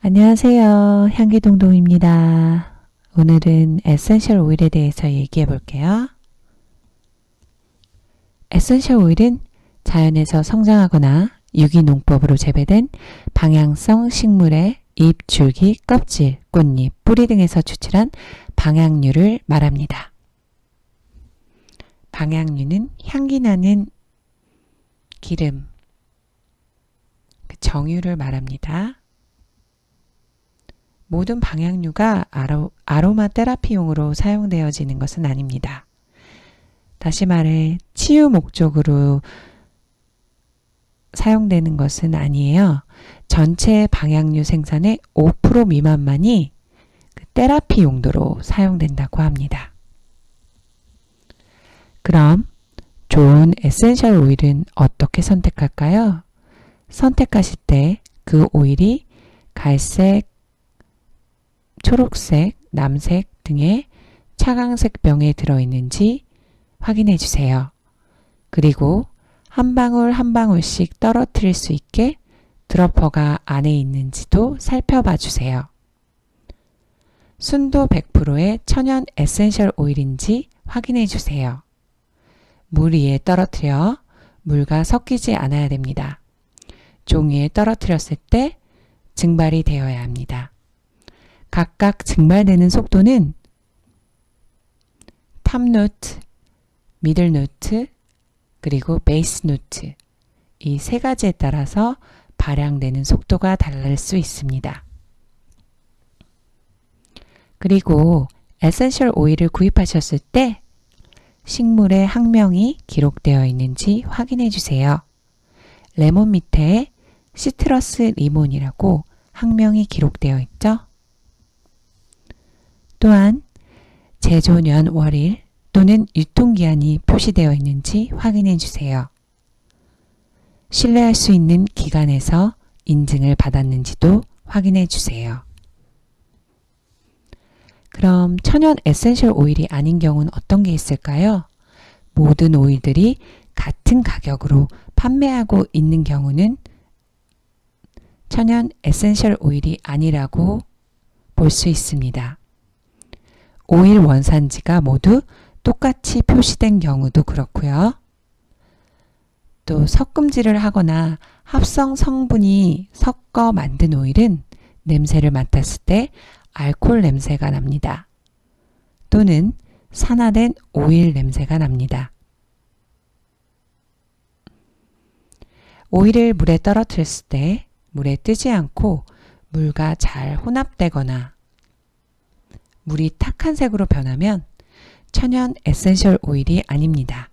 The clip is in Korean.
안녕하세요. 향기동동입니다. 오늘은 에센셜 오일에 대해서 얘기해 볼게요. 에센셜 오일은 자연에서 성장하거나 유기농법으로 재배된 방향성 식물의 잎, 줄기, 껍질, 꽃잎, 뿌리 등에서 추출한 방향류를 말합니다. 방향류는 향기 나는 기름, 그 정유를 말합니다. 모든 방향류가 아로, 아로마 테라피용으로 사용되어지는 것은 아닙니다. 다시 말해 치유 목적으로 사용되는 것은 아니에요. 전체 방향류 생산의 5% 미만만이 그 테라피 용도로 사용된다고 합니다. 그럼 좋은 에센셜 오일은 어떻게 선택할까요? 선택하실 때 그 오일이 갈색, 초록색, 남색 등의 차광색 병에 들어있는지 확인해 주세요. 그리고 한 방울 한 방울씩 떨어뜨릴 수 있게 드러퍼가 안에 있는지도 살펴봐 주세요. 순도 100%의 천연 에센셜 오일인지 확인해 주세요. 물 위에 떨어뜨려 물과 섞이지 않아야 됩니다. 종이에 떨어뜨렸을 때 증발이 되어야 합니다. 각각 증발되는 속도는 탑노트, 미들노트, 그리고 베이스 노트 이 세 가지에 따라서 발향되는 속도가 다를 수 있습니다. 그리고 에센셜 오일을 구입하셨을 때 식물의 학명이 기록되어 있는지 확인해 주세요. 레몬 밑에 시트러스 리몬이라고 학명이 기록되어 있죠? 또한 제조년 월일 또는 유통기한이 표시되어 있는지 확인해 주세요. 신뢰할 수 있는 기관에서 인증을 받았는지도 확인해 주세요. 그럼 천연 에센셜 오일이 아닌 경우는 어떤 게 있을까요? 모든 오일들이 같은 가격으로 판매하고 있는 경우는 천연 에센셜 오일이 아니라고 볼 수 있습니다. 오일 원산지가 모두 똑같이 표시된 경우도 그렇고요. 또 섞음질을 하거나 합성 성분이 섞어 만든 오일은 냄새를 맡았을 때 알코올 냄새가 납니다. 또는 산화된 오일 냄새가 납니다. 오일을 물에 떨어뜨렸을 때 물에 뜨지 않고 물과 잘 혼합되거나 물이 탁한 색으로 변하면 천연 에센셜 오일이 아닙니다.